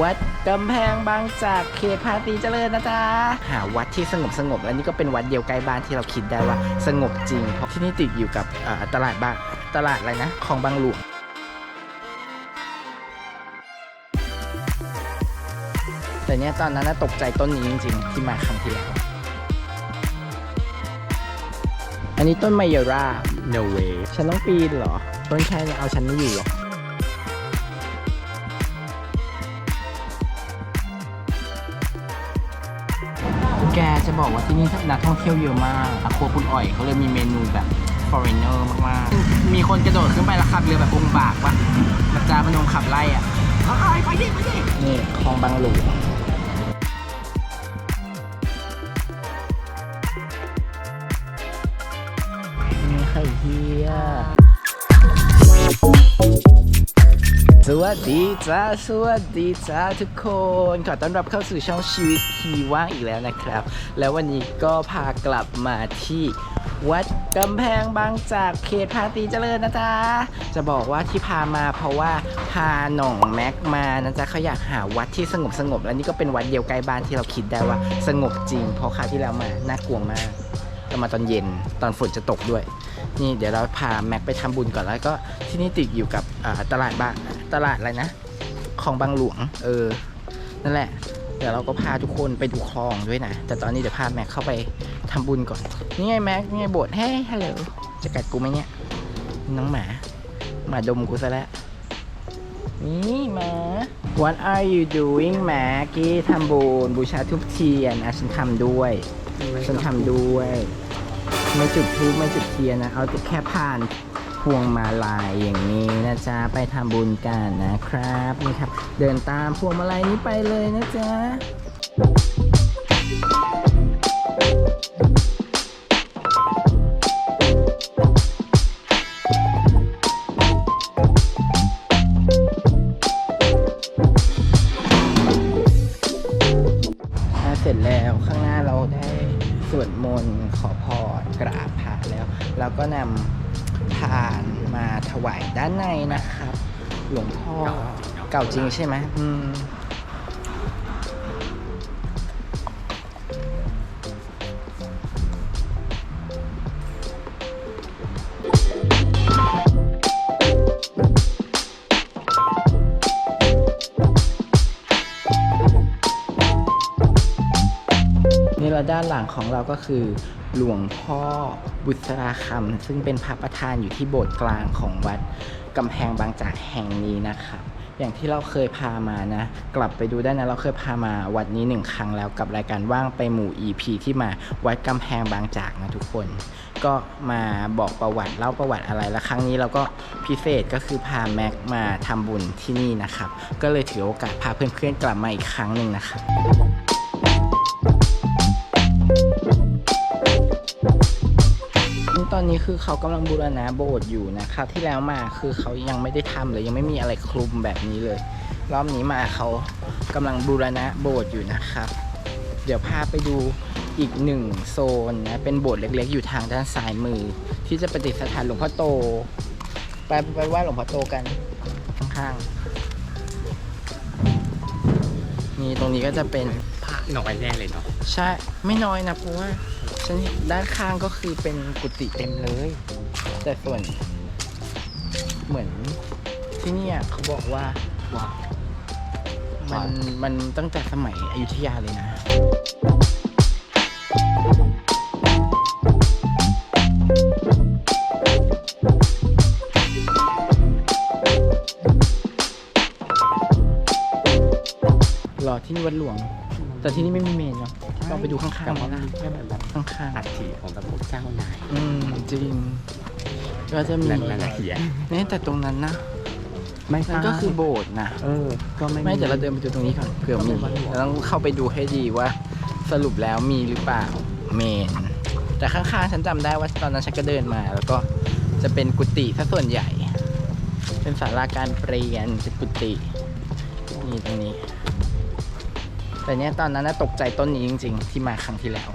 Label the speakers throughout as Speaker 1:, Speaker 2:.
Speaker 1: วัดกำแพงบางจากเขตภาษีเจริญนะจ๊ะ หาวัดที่สงบสงบๆและนี่ก็เป็นวัดเดียวใกล้บ้านที่เราคิดได้ว่าสงบจริง เพราะที่นี่ติดอยู่กับอ่าตลาดบางตลาดอะไรนะคลองบางหลวงแต่เนี้ยตอนนั้นน่ะตกใจต้นนี้จริง ๆ ที่มาครั้งที่แล้ว อันนี้ต้นไมยรา
Speaker 2: no way
Speaker 1: ฉันต้องปีนเหรอ ต้นแค่เนี้เอาฉันไม่อยู่หรอ แกจะบอกว่าที่นี่นักท่องเที่ยวเยอะมากอะครัวคุณอ่อยเขาเลยมีเมนูแบบ foreigner มากๆ มีคนกระโดดขึ้นไปแล้วขับเรือแบบองบากวะมันจาพนมขับไล่อะไปดิไปดินี่คลองบางหลวงมีใครเฮีย สวัสดีจ้าสวัสดีจ้าทุกคนขอต้อนรับเข้าสู่ช่องชีวิตคีว่างอีกแล้วนะครับ แล้ววันนี้ก็พากลับมาที่วัดกำแพงบางจากเขตภาษีเจริญนะจ๊ะ จะบอกว่าที่พามาเพราะว่าพาหน่องแม็กมานะจ๊ะเขาอยากหาวัดที่สงบสงบๆและนี่ก็เป็นวัดเดียวใกล้บ้านที่เราคิดได้ว่าสงบจริง เพราะคราวที่แล้วมาน่ากลัวมากเรามาตอนเย็นตอนฝนจะตกด้วย นี่เดี๋ยวเราพาแม็กไปทำบุญก่อนแล้วก็ที่นี่ติดอยู่กับตลาดบางตลาดอะไรนะคลองบางหลวง เออ นั่นแหละ เดี๋ยวเราก็พาทุกคนไปดูคลองด้วยนะ แต่ตอนนี้เดี๋ยวพาแม็กเข้าไปทำบุญก่อน นี่ไงแม็กนี่ไงโบสถ์เฮ้ยฮัลโหลจะกัดกูไหมเนี่ย น้องหมา หมาดมกูซะแล้ว นี่หมา What are you doing แม็กกี้ทำบุญบูชาทุบเทียนอะฉันทำด้วย ฉันทำด้วย ไม่จุดธูปไม่จุดเทียนนะเอาแต่แค่ผ่านพวงมาลัยอย่างนี้นะจ๊ะไปทำบุญกันนะครับนี่ครับ เดินตามพวงมาลัยนี้ไปเลยนะจ๊ะ ก่าจริงใช่ไหมอืมนี่เราด้านหลังของเราก็คือ หลวงพ่อบุษราคำซึ่งเป็นพระประธานอยู่ที่โบสถ์กลางของวัดกำแพงบางจากแห่งนี้นะครับ อย่างที่เราเคยพามานะ กลับไปดูได้นะ เราเคยพามาวัดนี้หนึ่งครั้งแล้วกับรายการว่างไปหมู่ EP ที่มาวัดกำแพงบางจากนะทุกคน ก็มาบอกประวัติเล่าประวัติอะไรแล้วครั้งนี้เราก็พิเศษก็คือพาแม็กมาทำบุญที่นี่นะครับ ก็เลยถือโอกาสพาเพื่อนๆกลับมาอีกครั้งหนึ่งนะครับ ตอนนี้คือเขากำลังบูรณะโบสถ์อยู่นะคราวที่แล้วมาคือเขายังไม่ได้ทำเลยยังไม่มีอะไรคลุมแบบนี้เลย รอบนี้มาเขากำลังบูรณะโบสถ์อยู่นะครับ เดี๋ยวพาไปดูอีกหนึ่งโซนนะเป็นโบสถ์เล็กๆ อยู่ทางด้านซ้ายมือ ที่จะประดิษฐานหลวงพ่อโต ไปไปไหว้หลวงพ่อโตกันข้างๆนี่ตรงนี้ก็จะเป็น
Speaker 2: พระน้อยแน่เลยเนาะ
Speaker 1: ใช่ไม่น้อยนะเพราะว่า ฉันด้านข้างก็คือเป็นกุฏิเต็มเลย แต่ส่วน เหมือนที่เนี่ยเขาบอกว่า
Speaker 2: วา
Speaker 1: มันมันตั้งแต่สมัยอยุธยาเลยนะรอที่นี่วัดหลวง แต่ที่นี่ไม่มีเมนเนาะ ลองไปดูข้างๆ
Speaker 2: แต่
Speaker 1: ไหม
Speaker 2: ว่า
Speaker 1: ล่ะ
Speaker 2: แค่แบบแบบ
Speaker 1: ข้าง
Speaker 2: อัฐิของแบบพวกเจ้านาย
Speaker 1: ๆอืมจริง ก็จะมี
Speaker 2: นั่นนั่นนะเฮีย
Speaker 1: เนี่ยแต่ตรงนั้นนะ
Speaker 2: ไม่
Speaker 1: นั่นก็คือโบสถ์นะ
Speaker 2: เออ ก็ไม่
Speaker 1: ไม่เดี๋ยวเราเดินไปดูตรงนี้ก่อนเผื่อมีเราต้องเข้าไปดูให้ดีว่าสรุปแล้วมีหรือเปล่าเมน แต่ข้างๆฉันจำได้ว่าตอนนั้นฉันก็เดินมา แล้วก็จะเป็นกุฏิถ้าส่วนใหญ่ เป็นศาลาการเปลี่ยนเป็นกุฏินี่ตรงนี้ แต่เนี่ยตอนนั้นตกใจต้นนี้จริง ๆ ที่มาครั้งที่แล้ว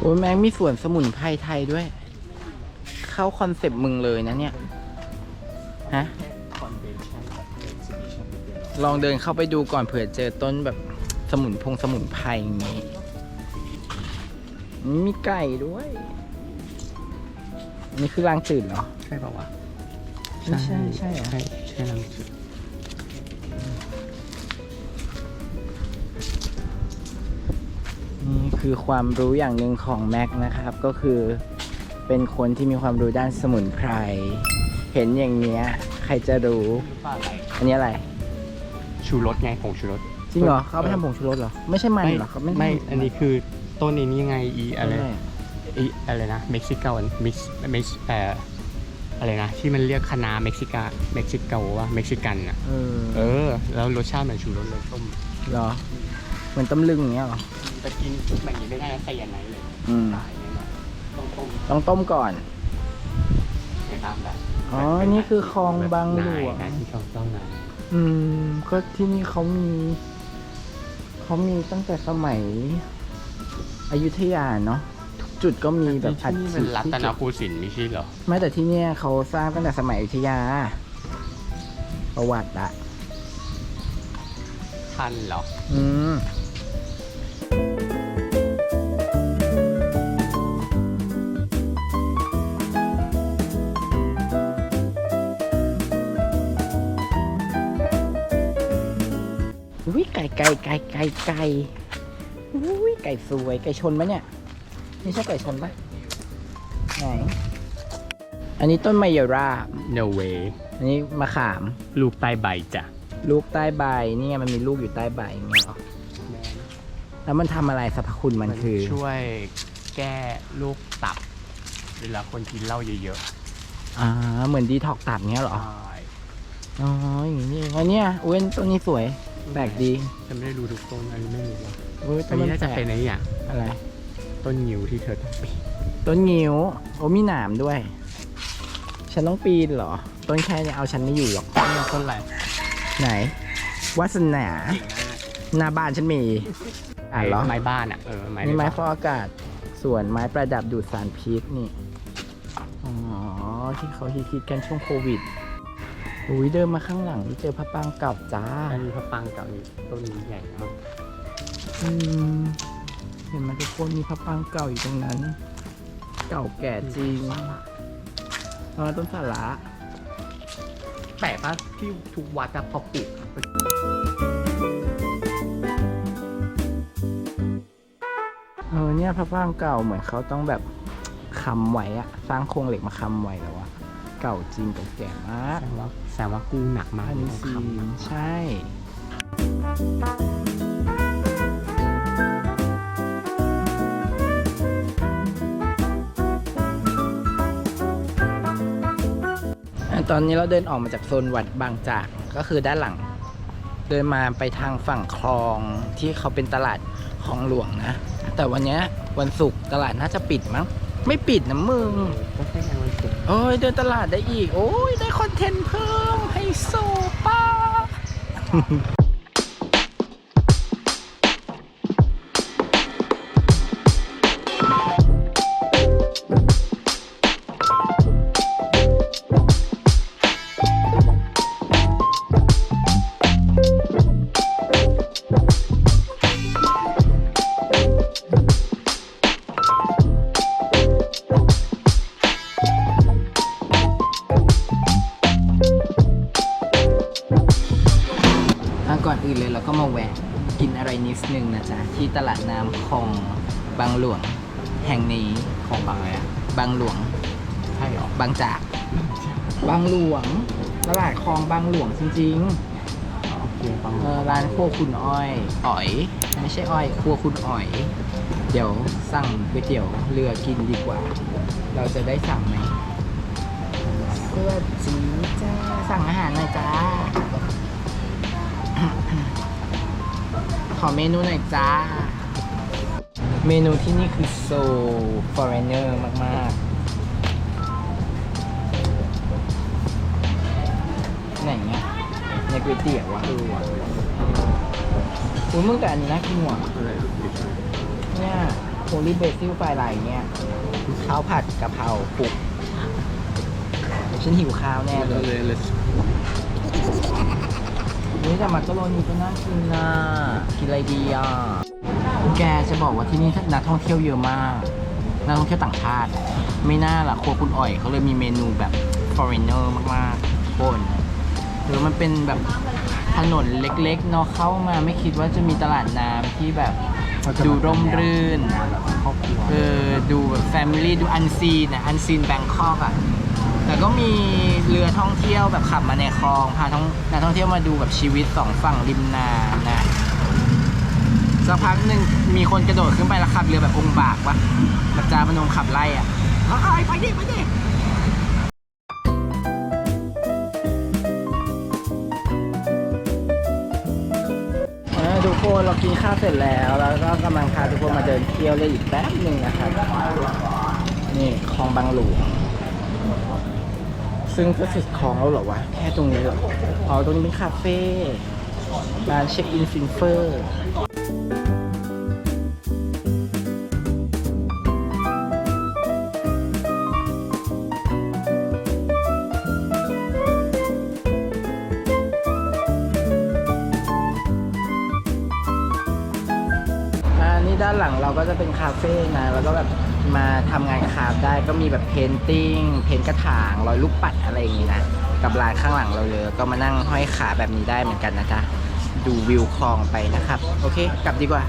Speaker 2: โอ้
Speaker 1: ยแมงมีสวนสมุนไพรไทยด้วย เข้าคอนเซปต์มึงเลยนะเนี่ย ฮะ ลองเดินเข้าไปดูก่อนเผื่อเจอต้นแบบ สมุนพงสมุนไพรอย่างงี้ มีไก่ด้วยอันนี้คือรางจืดเหรอ
Speaker 2: ใช่ป่าวะ
Speaker 1: ไม่ใช่ใช่เหรอ
Speaker 2: ใช่ใช่ลังจุด
Speaker 1: นี่คือความรู้อย่างหนึ่งของแม็กนะครับ ก็คือเป็นคนที่มีความรู้ด้านสมุนไพร เห็นอย่างเนี้ย ใครจะรู้
Speaker 2: ว่าอะไร
Speaker 1: อันนี้อะไร
Speaker 2: ชูรสไงผงชูรส
Speaker 1: จริงเหรอเขาเอาไปทำผงชูรสเหรอไม่ใช่มันเหรอเขาไม่
Speaker 2: ไม่
Speaker 1: ทำ
Speaker 2: อันนี้คือต้นนี้นี่ไงอีอะไร
Speaker 1: ไม่
Speaker 2: อีอะไรนะเม็กซิกันมิกเม็กเอ่ออะไรนะที่มันเรียกคณะเม็กซิกาเม็กซิโกว่าเม็กซิกันอะ
Speaker 1: เออ
Speaker 2: เออ แล้วรสชาติเหมือนชูรสเลยต้ม
Speaker 1: เหรอเหมือนตำลึงอย่างเงี้ยเหรอ
Speaker 2: แต่กินแบบนี้ไม่ได้นะใส่ยันไหนเลย
Speaker 1: อืม
Speaker 2: ตายแน่นอนต้องต้ม
Speaker 1: ต้องต้มก่อน
Speaker 2: ไปตามแบบ
Speaker 1: อ๋อนี่คือคลองบางหลวง
Speaker 2: นายนะที่เขาต้องนาย
Speaker 1: อืมก็ที่นี่เขามี เขามีตั้งแต่สมัยอยุธยาเนาะทุกจุดก็มีแบบ
Speaker 2: ที่นี่เป็นรัตน
Speaker 1: ที่เก็บ
Speaker 2: โกสินทร์ไม่ใช่เหรอ
Speaker 1: ไม่แต่ที่เนี่ยเขาสร้างตั้งแต่สมัยอยุธยา ประวัติอะ
Speaker 2: ทันเหรอ
Speaker 1: อืม อุ้ยไก่ไก่ไก่ไก่ไก่อุ้ยไก่สวยไก่ชนไหมเนี่ยนี่ใช่ไก่ชนปะไหนอันนี้ต้นไมยรา
Speaker 2: no way
Speaker 1: อันนี้มะขาม
Speaker 2: ลูกใต้ใบจ้ะ
Speaker 1: ลูกใต้ใบนี่ไงมันมีลูกอยู่ใต้ใบอย่างเงี้ยเหรอแล้วมันทำอะไรสรรพคุณมันคือ
Speaker 2: ช่วยแก้โรคตับ เวลาคนกินเหล้าเยอะ
Speaker 1: อ่าเหมือนดีท็อกตับเงี้ยเหร
Speaker 2: ๆ
Speaker 1: อ
Speaker 2: ใช่
Speaker 1: อ๋ออย่างนี้เองอันเนี้ยเว้นต้นนี้สวย แปลกดี
Speaker 2: จะไม่ได้ดูทุกต้นอันนี้ไม่รู้ว่า
Speaker 1: เว้ย
Speaker 2: อันนี้น่าจะเป็น
Speaker 1: แปล
Speaker 2: ไอ้
Speaker 1: ก
Speaker 2: เนี่ย
Speaker 1: อะไร
Speaker 2: ต้นงิ้วที่เธอต้องปีน
Speaker 1: ต้นงิ้ว โอ้มีหนามด้วย ฉันต้องปีนเหรอ ต้นแค่เนี้เอาฉันไม่อยู่หรอก
Speaker 2: เนี่ยต้นอะไร
Speaker 1: ไหนวาสนา
Speaker 2: เก่งมาก
Speaker 1: หน้าบ้านฉันมี อ่านเหรอ
Speaker 2: ไม้บ้านอะเออไม้
Speaker 1: นี่ไม้
Speaker 2: ใน
Speaker 1: ฟอกอากาศ ส่วนไม้ประดับดูดสารพิษนี่ อ๋อ ที่เขาฮิตๆกันช่วงโควิด อุ้ยเดินมาข้างหลังนี่เจอพระปรางเก่าจ้า
Speaker 2: อันนี้พระปรางเก่านี่ต้นนี้ใหญ่มาก
Speaker 1: อืมเห็นไหมทุกคนมีพระปรางเก่าอยู่ตรงนั้น เก่าแก่จริงอ๋อต้นสาระ
Speaker 2: แปลกป่ะที่ทุกวัดอะพอปลูก
Speaker 1: เออเนี่ยพระปรางเก่าเหมือนเขาต้องแบบค้ำไว้อะสร้างโครงเหล็กมาค้ำไว้แล้วอะเก่าจริงเก่าแก่มาก
Speaker 2: แสดงว่าแสดงว่ากู้หนักมาก
Speaker 1: อันนี้
Speaker 2: ต้อง
Speaker 1: ซี
Speaker 2: ค้ำ
Speaker 1: นใช่อะตอนนี้เราเดินออกมาจากโซนวัดบางจากก็คือด้านหลัง เดินมาไปทางฝั่งคลองที่เขาเป็นตลาดคลองหลวงนะ แต่วันเนี้ยวันศุกร์ตลาดน่าจะปิดมั้ง ไม่ปิดนะมึง
Speaker 2: ก็แค่งานวันศุกร์
Speaker 1: โอ้ยเดินตลาดได้อีก โอ้ยได้คอนเทนต์เพิ่มให้โซป้า นิดนึงนะจ๊ะ ที่ตลาดน้ำคลองบางหลวงแห่งนี้
Speaker 2: ของบางอะไรอะ
Speaker 1: บางหลวง
Speaker 2: ใช่หรอบา
Speaker 1: งจาก บางหลวงตลาดคลองบางหลวงจริง
Speaker 2: โอเคบาง
Speaker 1: ๆเออร้านครัวคุณอ้อยอ๋อย ไม่ใช่อ้อยครัวคุณอ๋อย เดี๋ยวสั่งก๋วยเตี๋ยวเรือกินดีกว่า เราจะได้สั่งไหมสวัสดีจ้าสั่งอาหารหน่อยจ้า อเมนูหน่อยจ้า เมนูที่นี่คือโซ foreigner มาก ๆ ไหนเงี้ยในก๋วยเตี๋ยวอะ
Speaker 2: คือว่ะ
Speaker 1: อุ้ยมึงแต่อันนี้น่ากินว่ะเนี่ยโคลิเบซิลไฟลเนี่ยข้าวผัดกะเพราปลุกฉันหิวข้าวแน่เลย นี่แต่มักกะโรนีก็น่ากินนะกินอะไรดีอะแกจะบอกว่าที่นี่นักท่องเที่ยวเยอะมากนักท่องเที่ยวต่างชาติ ไม่น่าล่ะครัวคุณอ่อยเขาเลยมีเมนูแบบ foreigner มากๆโคนหรือมันเป็นแบบถนนเล็กๆเนาะเข้ามาไม่คิดว่าจะมีตลาดน้ำที่แบบดูร่มรื่น
Speaker 2: ครอบครัว
Speaker 1: เออดูแบบแฟมิลี่ดูอันซีนอะอันซีนแบงคอกอะ แต่ก็มีเรือท่องเที่ยวแบบขับมาในคลองพาท่องนักท่องเที่ยวมาดูแบบชีวิตสองฝั่งริมน้ำนะสักพักหนึ่งมีคนกระโดดขึ้นไปแล้วขับเรือแบบองค์บากวะแบบจาพนมขับไล่อะเอ้ยไปดิไปดิทุกคนเรากินข้าวเสร็จแล้วแล้วก็กำลังพาทุกคนมาเดินเที่ยวเลยอีกแป๊บหนึ่งนะครับ นี่คลองบางหลวง ซึ่งก็สุดคลองแล้วเหรอวะ แค่ตรงนี้เหรอ อ๋อ ตรงนี้เป็นคาเฟ่ร้านเช็คอินฟินเฟอร์อ่านี่ด้านหลังเราก็จะเป็นคาเฟ่นะ แล้วก็แบบ มาทำงานคราฟต์ได้ก็มีแบบเพนติ้งเพนกระถางรอยลูกปัดอะไรอย่างงี้นะ กับร้านข้างหลังเราเลย ก็มานั่งห้อยขาแบบนี้ได้เหมือนกันนะจ๊ะ ดูวิวคลองไปนะครับ โอเค กลับดีกว่า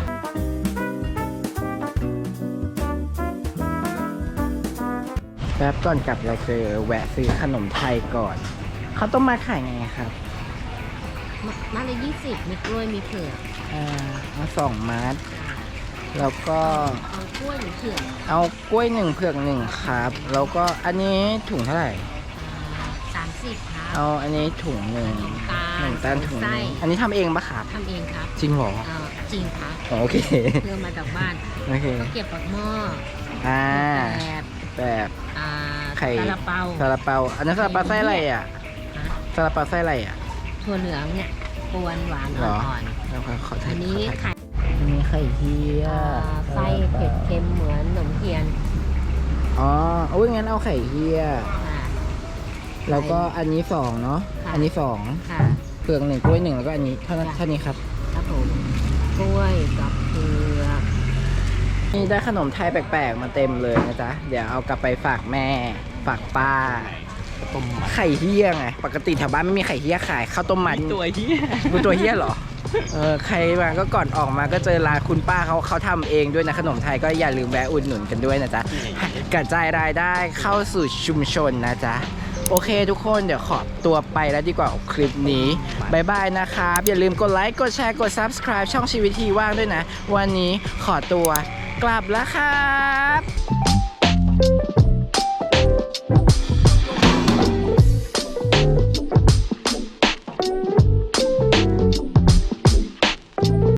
Speaker 1: แป๊บก่อนกลับเราเจอแวะซื้อขนมไทยก่อน เขาวต้มมาขายไงครับ
Speaker 3: มาเลยยี่สิบมีกล้วยมีเผือก
Speaker 1: อ่าเอาสองมัด แล้วก็
Speaker 3: เอา กล้วยหรือเผือก
Speaker 1: เอากล้วยหนึ่งเผือกหนึ่งครับ แล้วก็อันนี้ถุงเท่าไหร่
Speaker 3: สามสิบครับ
Speaker 1: เอาอันนี้ถุงหนึ่ง
Speaker 3: ตา
Speaker 1: หนึ่งตันถุงห
Speaker 3: ไส้
Speaker 1: นึ่งอันนี้ทำเองปะครับ
Speaker 3: ทำเองครับ
Speaker 1: จริงเหรอ
Speaker 3: เอ่อจริงครับ
Speaker 1: อ๋อโอเค
Speaker 3: เพื่อมาจากบ้าน
Speaker 1: โอเค
Speaker 3: เก็บปักหม้อ
Speaker 1: อ่า
Speaker 3: แบบ
Speaker 1: แบบ
Speaker 3: อ่า
Speaker 1: ไข่
Speaker 3: ซาลาเปา
Speaker 1: ซาลาเปาอันนั้นซาลาเปาไส้อะไรอะ
Speaker 3: ฮะ
Speaker 1: ซาลาเปาไส้อะไรอะ
Speaker 3: ถั่วเหลืองเนี่ยกวนหวาน
Speaker 1: เหรอ
Speaker 3: อ่อน
Speaker 1: แล้วก็ขอ
Speaker 3: ๆ
Speaker 1: ถ่า
Speaker 3: อั
Speaker 1: ย
Speaker 3: นนี้
Speaker 1: ขอถ่าย
Speaker 3: ไข่
Speaker 1: อันนี้ไข่เฮีย
Speaker 3: อ่าไส้เผ็ดเค็มเหมือนขนมเทียน
Speaker 1: อ๋ออุ้ยงั้นเอาไข่เฮีย
Speaker 3: ค่ะ
Speaker 1: แล้วก็อันนี้สองเนาะ
Speaker 3: ค่ะ
Speaker 1: อันนี้สอง
Speaker 3: ค่ะ
Speaker 1: เปลือกหนึ่งกล้วยหนึ่งแล้วก็อันนี้เท่านั้น
Speaker 3: ค่ะ
Speaker 1: เท่านี้ครับ
Speaker 3: ครับผมกล้วยกับเผือก
Speaker 1: นี่ได้ขนมไทยแปลกๆ มาเต็มเลยนะจ๊ะ เดี๋ยวเอากลับไปฝากแม่ ฝากป้า
Speaker 2: ต้มมัด
Speaker 1: ไข่เฮี้ยไง ปกติแถวบ้านไม่มีไข่เฮี้ยขายข้าวต้มมัด
Speaker 2: ตัวเฮีย
Speaker 1: กูตัวเฮี้ยเหรอ เออใครมาก็ก่อนออกมาก็เจอร้านคุณป้าเขาเขาทำเองด้วยนะขนมไทยก็อย่าลืมแวะอุดหนุนกันด้วยนะจ๊ะกระจายรายได้เข้าสู่ชุมชนนะจ๊ะโอเคทุกคนเดี๋ยวขอตัวไปแล้วดีกว่าคลิปนี้บายบายนะครับ อย่าลืมกดไลค์กดแชร์กด Subscribe ช่องชีวิตทีว่างด้วยนะ วันนี้ขอตัวกลับแล้วครับ